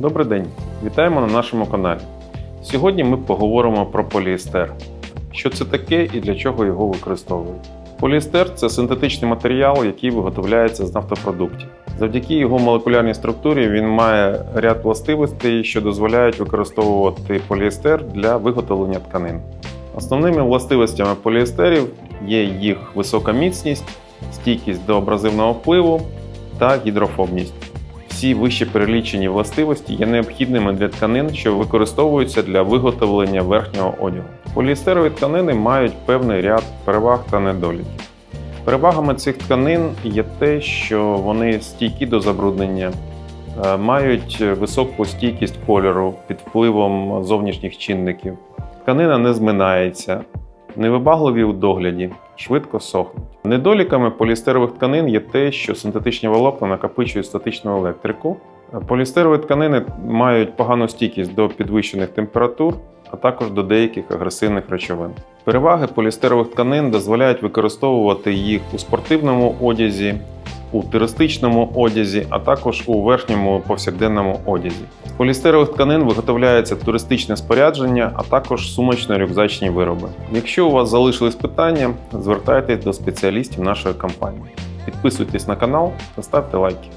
Добрий день! Вітаємо на нашому каналі. Сьогодні ми поговоримо про поліестер. Що це таке і для чого його використовують? Поліестер це синтетичний матеріал, який виготовляється з нафтопродуктів. Завдяки його молекулярній структурі він має ряд властивостей, що дозволяють використовувати поліестер для виготовлення тканин. Основними властивостями поліестерів є їх висока міцність, стійкість до абразивного впливу та гідрофобність. Всі вище перелічені властивості є необхідними для тканин, що використовуються для виготовлення верхнього одягу. Поліестерові тканини мають певний ряд переваг та недоліків. Перевагами цих тканин є те, що вони стійкі до забруднення, е, мають високу стійкість кольору під впливом зовнішніх чинників. Тканина не зминається, невибагливі у догляді, швидко сохнуть. Недоліками поліестерових тканин є те, що синтетичні волокна накопичують статичну електрику. Поліестерові тканини мають погану стійкість до підвищених температур, а також до деяких агресивних речовин. Переваги поліестерових тканин дозволяють використовувати їх у спортивному одязі, у туристичному одязі, а також у верхньому повсякденному одязі. З поліестерових тканин виготовляється туристичне спорядження, а також сумочно-рюкзачні вироби. Якщо у вас залишились питання, звертайтесь до спеціалістів нашої компанії. Підписуйтесь на канал та ставте лайки.